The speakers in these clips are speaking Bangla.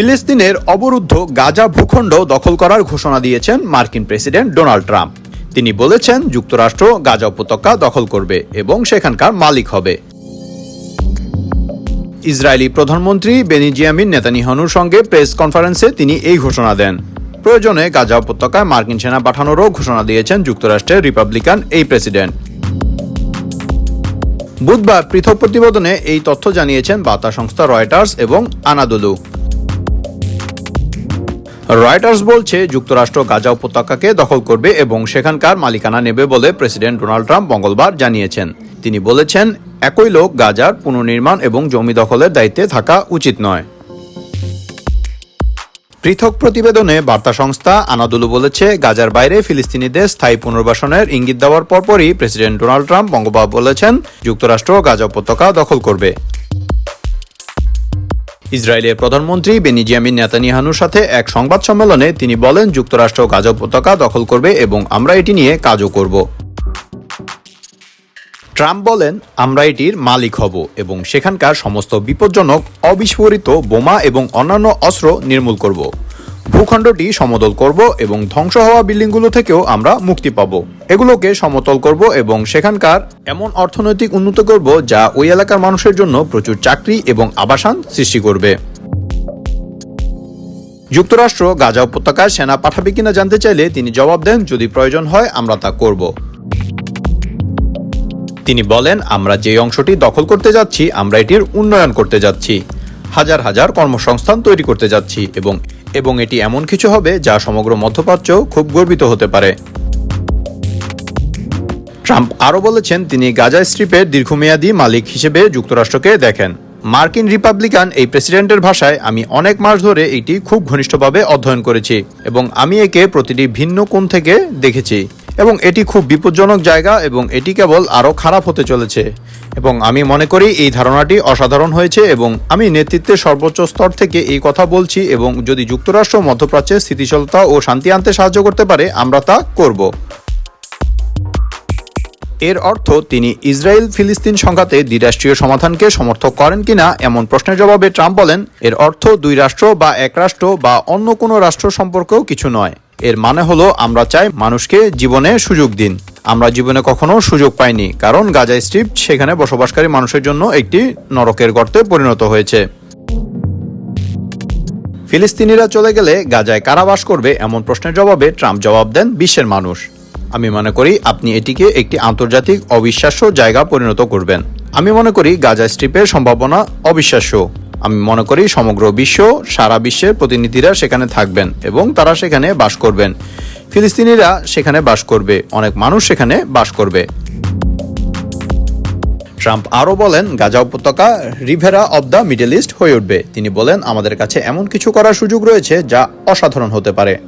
ফিলিস্তিনের অবরুদ্ধ গাজা ভূখণ্ড দখল করার ঘোষণা দিয়েছেন মার্কিন প্রেসিডেন্ট ডোনাল্ড ট্রাম্প। তিনি বলেছেন, যুক্তরাষ্ট্র গাজা উপত্যকা দখল করবে এবং সেখানকার মালিক হবে। ইসরায়েলি প্রধানমন্ত্রী বেনিজিয়ামিন নেতানিহানুর সঙ্গে প্রেস কনফারেন্সে তিনি এই ঘোষণা দেন। প্রয়োজনে গাজা উপত্যকায় মার্কিন সেনা পাঠানোরও ঘোষণা দিয়েছেন যুক্তরাষ্ট্রের রিপাবলিকান এই প্রেসিডেন্ট। বুধবার পৃথক প্রতিবেদনে এই তথ্য জানিয়েছেন বার্তা সংস্থা রয়টার্স এবং আনাদুলু। রয়টার্স বলছে, যুক্তরাষ্ট্র গাজা উপত্যকাকে দখল করবে এবং সেখানকার মালিকানা নেবে বলে প্রেসিডেন্ট ডোনাল্ড ট্রাম্প মঙ্গলবার জানিয়েছেন। তিনি বলেছেন, একই লোক গাজার পুনর্নির্মাণ এবং জমি দখলের দায়িত্বে থাকা উচিত নয়। পৃথক প্রতিবেদনে বার্তা সংস্থা আনাদুলু বলেছে, গাজার বাইরে ফিলিস্তিনিদের স্থায়ী পুনর্বাসনের ইঙ্গিত দেওয়ার পরপরই প্রেসিডেন্ট ডোনাল্ড ট্রাম্প বঙ্গোপা বলেছেন, যুক্তরাষ্ট্র গাজা উপত্যকা দখল করবে। ইসরায়েলের প্রধানমন্ত্রী বেনিজিয়ামিন নেতানিয়াহুর সাথে এক সংবাদ সম্মেলনে তিনি বলেন, যুক্তরাষ্ট্র গাজা উপত্যকা দখল করবে এবং আমরা এটি নিয়ে কাজও করব। ট্রাম্প বলেন, আমরা এটির মালিক হব এবং সেখানকার সমস্ত বিপজ্জনক, অবিস্ফোরিত বোমা এবং অন্যান্য অস্ত্র নির্মূল করব। ভূখণ্ডটি সমতল করব এবং ধ্বংস হওয়া বিল্ডিংগুলো থেকেও আমরা মুক্তি পাব। এগুলোকে সমতল করব এবং সেখানকার এমন অর্থনৈতিক উন্নত করব যা ওই এলাকার মানুষের জন্য প্রচুর চাকরি এবং আবাসন সৃষ্টি করবে। যুক্তরাষ্ট্র গাজা উপত্যকায় সেনা পাঠাবে কিনা জানতে চাইলে তিনি জবাব দেন, যদি প্রয়োজন হয়, আমরা তা করব। তিনি বলেন, আমরা যে অংশটি দখল করতে যাচ্ছি, আমরা এটির উন্নয়ন করতে যাচ্ছি। হাজার হাজার কর্মসংস্থান তৈরি করতে যাচ্ছি এবং এবং এটি এমন কিছু হবে যা সমগ্র মধ্যপ্রাচ্য খুব গর্বিত হতে পারে। ট্রাম্প আরও বলেছেন, তিনি গাজা স্ট্রিপের দীর্ঘমেয়াদী মালিক হিসেবে যুক্তরাষ্ট্রকে দেখেন। মার্কিন রিপাবলিকান এই প্রেসিডেন্টের ভাষায়, আমি অনেক মাস ধরে এটি খুব ঘনিষ্ঠভাবে অধ্যয়ন করেছি এবং আমি একে প্রতিটি ভিন্ন কোণ থেকে দেখেছি। এবং এটি খুব বিপজ্জনক জায়গা এবং এটি কেবল আরও খারাপ হতে চলেছে। এবং আমি মনে করি এই ধারণাটি অসাধারণ হয়েছে এবং আমি নেতৃত্বের সর্বোচ্চ স্তর থেকে এই কথা বলছি এবং যদি যুক্তরাষ্ট্র, মধ্যপ্রাচ্যে স্থিতিশীলতা ও শান্তি আনতে সাহায্য করতে পারে, আমরা তা করব। এর অর্থ, তিনি ইসরায়েল ফিলিস্তিন সংঘাতে দ্বিরাষ্ট্রীয় সমাধানকে সমর্থক করেন কিনা এমন প্রশ্নের জবাবে ট্রাম্প বলেন, এর অর্থ দুই রাষ্ট্র বা এক রাষ্ট্র বা অন্য কোনো রাষ্ট্র সম্পর্কেও কিছু নয়। এর মানে হলো, আমরা চাই মানুষকে জীবনে সুযোগ দিন। আমরা জীবনে কখনো সুযোগ পাইনি, কারণ গাজা স্ট্রিপ সেখানে বসবাসকারী মানুষের জন্য একটি নরকের গর্তে পরিণত হয়েছে। ফিলিস্তিনিরা চলে গেলে গাজায় কারাবাস করবে এমন প্রশ্নের জবাবে ট্রাম্প জবাব দেন বিশ্বের মানুষ। আমি মনে করি, আপনি এটিকে একটি আন্তর্জাতিক অবিশ্বাস্য জায়গা পরিণত করবেন। আমি মনে করি, গাজা স্ট্রিপের সম্ভাবনা অবিশ্বাস্য। আমি মনে করি সমগ্র বিশ্ব, সারা বিশ্বের প্রতিনিধিরা সেখানে থাকবেন এবং তারা সেখানে বাস করবেন। ফিলিস্তিনিরা সেখানে বাস করবে, অনেক মানুষ সেখানে বাস করবে। ট্রাম্প আরও বলেন, গাজা উপত্যকা Riviera of the Middle East হয়ে উঠবে। তিনি বলেন, আমাদের কাছে এমন কিছু করার সুযোগ রয়েছে যা অসাধারণ হতে পারে।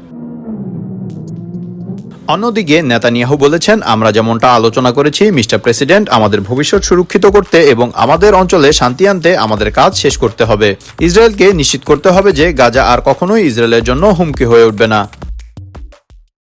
অন্যদিকে নেতানিয়াহু বলেছেন, আমরা যেমনটা আলোচনা করেছি, মিস্টার প্রেসিডেন্ট আমাদের ভবিষ্যৎ সুরক্ষিত করতে এবং আমাদের অঞ্চলে শান্তি আনতে আমাদের কাজ শেষ করতে হবে। ইসরায়েলকে নিশ্চিত করতে হবে যে গাজা আর কখনোই ইসরায়েলের জন্য হুমকি হয়ে উঠবে না।